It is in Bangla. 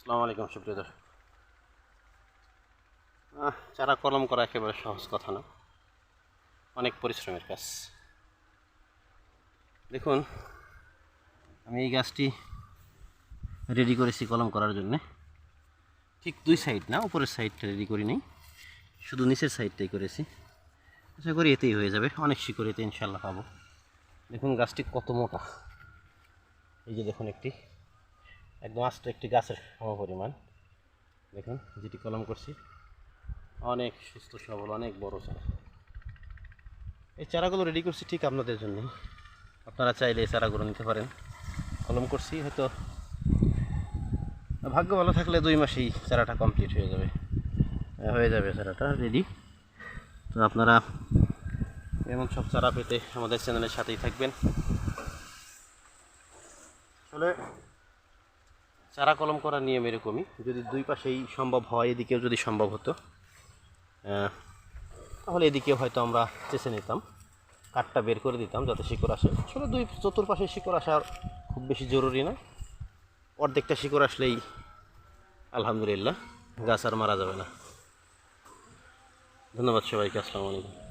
আসসালামু আলাইকুম, সুপ্রিয় দর্শক। চারা কলম করা একেবারে সহজ কথা না। অনেক পরিশ্রমের কাজ। দেখুন, আমি এই গাছটি রেডি করেছি কলম করার জন্যে। ঠিক দুই সাইড না, উপরের সাইডটা রেডি করি নাই। শুধু নিচের সাইডটাই করেছি। আশা করি এতেই হয়ে যাবে। অনেক শিকড় এতে ইনশাল্লাহ পাবো। দেখুন, গাছটি কত মোটা। এই যে দেখুন একটি। একদম আস্ত একটি গাছের সমপরিমাণ। দেখুন যেটি কলম করছি। অনেক সুস্থ সবল অনেক বড় চারা। এই চারাগুলো রেডি করছি ঠিক আপনাদের জন্য আপনারা চাইলে এই চারাগুলো নিতে পারেন। কলম করছি হয়তো ভাগ্য ভালো থাকলে দুই মাসেই চারাটা কমপ্লিট হয়ে যাবে। আহ, হয়ে যাবে চারাটা রেডি তো আপনারা এমন সব চারা পেতে আমাদের চ্যানেলের সাথেই থাকবেন। আসলে চারা কলম করার নিয়ম এরকমই। যদি দুই পাশেই সম্ভব হয়, এদিকেও যদি সম্ভব হতো তাহলে এদিকেও হয়তো আমরা চেষে নিতাম, কাঠটা বের করে দিতাম যাতে শিকড় আসে। আসলে দুই চতুর্পাশে শিকড় আসার খুব বেশি জরুরি না। অর্ধেকটা শিকড় আসলেই আলহামদুলিল্লাহ, গাছ আর মারা যাবে না। ধন্যবাদ সবাইকে, আসসালামু আলাইকুম।